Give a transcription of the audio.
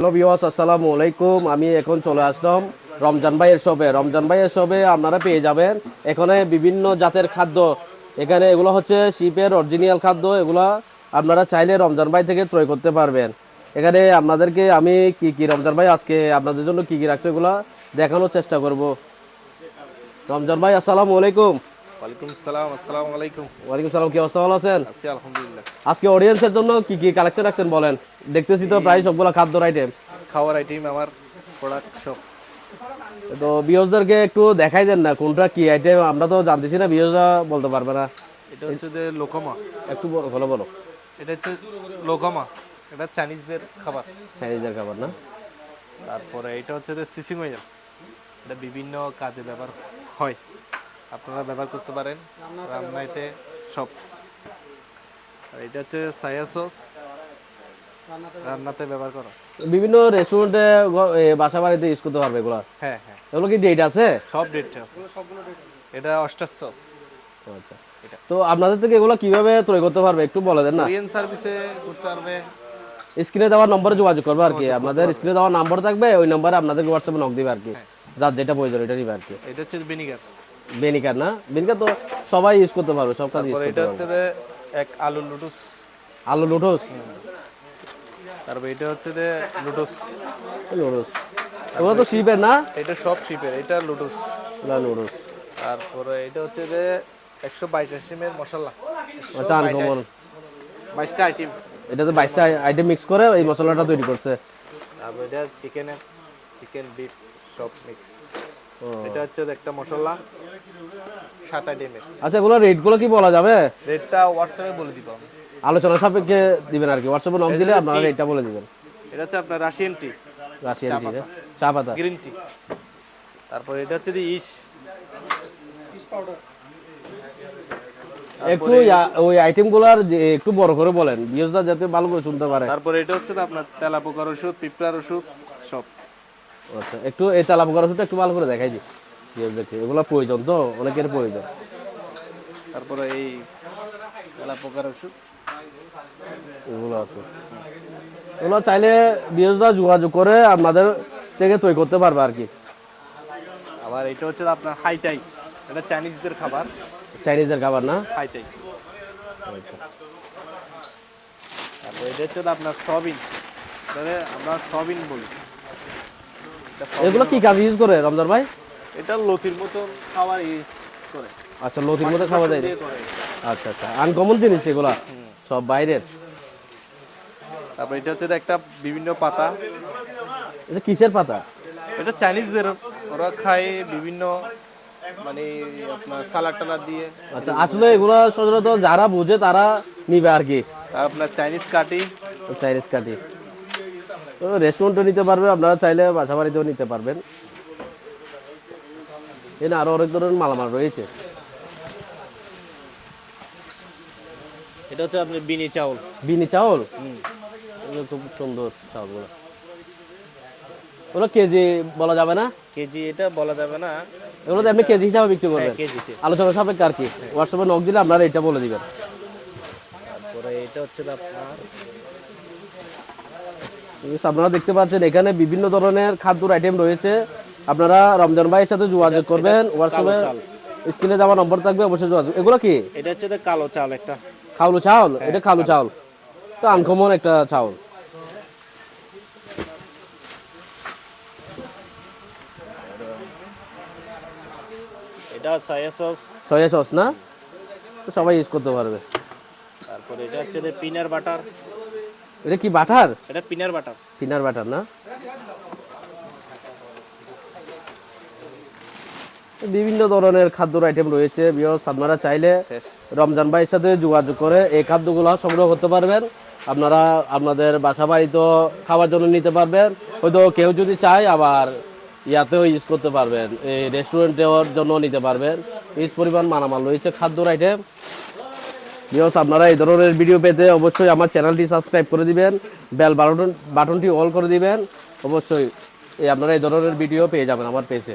Hello বিওয়াস আসসালামু আলাইকুম। আমি এখন চলে আসলাম রমজান ভাইয়ের শপে। রমজান ভাইয়ের শপে আপনারা পেয়ে যাবেন এখানে বিভিন্ন জাতের খাদ্য। এখানে এগুলো হচ্ছে শিপের অরিজিনাল খাদ্য। এগুলো আপনারা চাইলে রমজান ভাই থেকে ক্রয় করতে পারবেন। এখানে আপনাদেরকে আমি কি কি রমজান ভাই আজকে আপনাদের জন্য কি কি রাখছে এগুলো দেখানোর চেষ্টা করব। রমজান ভাই আসসালামু আলাইকুম। আজকে অডিয়েন্সের জন্য কি কি কালেকশন রাখছেন বলেন? দেখতেছি তো প্রায় সবগুলো খাদ্যর আইটেম খাওয়ার আইটেম আমার প্রোডাক্ট সব। তো বিয়সদেরকে একটু দেখাই দেন না কোনটা কি আইটেম আমরা তো জানতেছি না বিয়সরা বলতে পারবে না। এটা হচ্ছে যে লোকমা। একটু বলো বলো বলো। এটা হচ্ছে লোকমা এটা চাইনিজদের খাবার। চাইনিজের খাবার না? তারপরে এটা হচ্ছে যে সিসিময়া এটা বিভিন্ন কাজে ব্যবহার হয়। আপনারা ব্যবহার করতে পারেন রান্নাইতে সব। আর এটা হচ্ছে সায়া সস। রান্নাতে ব্যবহার করা। বিভিন্ন রেস্টুরেন্টে বাসা বাড়িতে ইউজ করতে পারবে এগুলো? হ্যাঁ হ্যাঁ। এগুলো কি ডেট আছে? সব ডেট আছে। এটা অষ্টাশ সস আচ্ছা। তো আপনাদের থেকে এগুলো কীভাবে তৈরি করতে পারবে একটু বলে দেন না? কোরিয়ান সার্ভিসে করতে পারবে। স্ক্রিনে দেওয়ার নম্বরে যোগাযোগ করবে আর কি। আপনাদের স্ক্রিনে দেওয়ার নাম্বার থাকবে ওই নম্বরে আপনাদের হোয়াটসঅ্যাপে নক দিবে আর কি। যার যেটা প্রয়োজন এটা নিবে আর কি। এটা হচ্ছে ভিনিগার না? বেনিকার তো সবাই ইউজ করতে পারবে সব কাজ ইউজ করতে এটা হচ্ছে এক আলু লুটুস আলু লুটোস তারপর এটা হচ্ছে যে লুটুস লুটোস এগুলো তো শিপের না? এটা সব শিপের এটা লুটুস লুটোস তারপরে এটা হচ্ছে যে একশো বাইশ এর মশলা। আচ্ছা আনকমন বাইশটা আইটেম এটা তো বাইশটা আইটেম মিক্স করে এই মশলাটা তৈরি করছে। তারপর এটা চিকেনের চিকেন বিফ সব মিক্স এটা হচ্ছে একটা মশলা সাত আইটেমের আচ্ছা এগুলো রেটগুলো কি বলা যাবে? রেটটা হোয়াটসঅ্যাপে বলে দিব। আমি। আলোচনা সাপেক্ষে দিবেন আর কি। হোয়াটসঅ্যাপে নক দিলে আপনারা এটা বলে দিবেন। এটা হচ্ছে আপনার রাশিয়ান টি রাশিয়ান টি চা পাতা। গ্রিন টি তারপর এটা হচ্ছে যে ইস। পাউডার একটু ওই আইটেমগুলোর একটু বড় করে বলেন বিয়সদা যাতে ভালো করে শুনতে পারে। তারপরে এটা হচ্ছে আপনার তেলা পোকার ওষুধ পিঁপড়ার ওষুধ সব। আচ্ছা একটু এই তালা পোকার ওষুধটা একটু ভালো করে দেখাই দিই। বিয়সদেরকে এগুলো প্রয়োজন তো অনেকের প্রয়োজন। তারপরে এই তেলা পোকার ওষুধ। এগুলো আছে। এগুলো চাইলে বিয়সদা যোগাযোগ করে আপনাদের থেকে তৈরি করতে পারবে আর কি। আবার এটা হচ্ছে আপনার হাইটাই এটা চাইনিজদের খাবার। চাইনিজের খাবার না? হাইটাই তারপর এটা হচ্ছে আপনার সবিন এটাকে আমরা সবিন বলি। এগুলো কি কাজ ইউজ করে রমজান ভাই? এটা লতির মতন খাবার ইউজ করে। আচ্ছা লতির মধ্যে খাওয়া যায় আচ্ছা আচ্ছা। আনকমন জিনিস এগুলা। সব বাইরের। তারপর এটা হচ্ছে একটা বিভিন্ন পাতা। এটা কিসের পাতা? এটা চাইনিজদের। ওরা খায় বিভিন্ন মানে আপনার সালাড টালাড দিয়ে। আচ্ছা আসলে এগুলো সচরাচর যারা বুঝে তারা নিবে আর কি। আপনার চাইনিজ কাটি। চাইনিজ কাটি। তো রেস্টুরেন্টও নিতে পারবে আপনারা চাইলে বাসা বাড়িতেও নিতে পারবেন। এখানে আরও অনেক ধরনের মালামাল রয়েছে। এটা হচ্ছে আপনার বিনি চাউল। বিনি চাউল? এগুলো খুব সুন্দর চাউলগুলো। ওগুলো কেজি বলা যাবে না? কেজি এটা বলা যাবে না। এগুলো আপনি কেজি হিসাবে বিক্রি করবেন। কেজিতে। আলোচনা সাপেক্ষে আর কি। হোয়াটসঅ্যাপে নক দিলে আপনারা এটা বলে দিবেন। তারপরে এটা হচ্ছে আপনার আপনারা দেখতে পাচ্ছেন এখানে বিভিন্ন ধরনের খাদ্যর আইটেম রয়েছে। আপনারা রমজান ভাইয়ের সাথে যোগাযোগ করবেন হোয়াটসঅ্যাপে স্ক্রিনে দেওয়া নম্বর থাকবে অবশ্যই যোগাযোগ। এগুলো কি? এটা হচ্ছে কালো চাল একটা। খাউলু চাউল? এটা খালু চাউল। তো আনকমন একটা চাউল। এটা সয়া সস সয়া সস না? তো সবাই ইউজ করতে পারবে। তারপরে এটা হচ্ছে যে পিনার বাটার এটা কি বাটার এটা পিনার বাটার পিনার বাটার না? বিভিন্ন ধরনের খাদ্যর আইটেম রয়েছে। বিয়স আপনারা চাইলে রমজান ভাইয়ের সাথে যোগাযোগ করে এই খাদ্যগুলো সংগ্রহ করতে পারবেন। আপনারা আপনাদের বাসা বাড়িতেও খাওয়ার জন্য নিতে পারবেন। হয়তো কেউ যদি চায় আবার ইয়াতেও ইউজ করতে পারবেন। এই রেস্টুরেন্টের জন্য নিতে পারবেন। ইস পরিমাণ মানামাল রয়েছে খাদ্যর আইটেম বিয়স আপনারা এই ধরনের ভিডিও পেতে অবশ্যই আমার চ্যানেলটি সাবস্ক্রাইব করে দিবেন। বেল বাটন বাটনটি অল করে দিবেন। অবশ্যই এই আপনারা এই ধরনের ভিডিও পেয়ে যাবেন আমার পেজে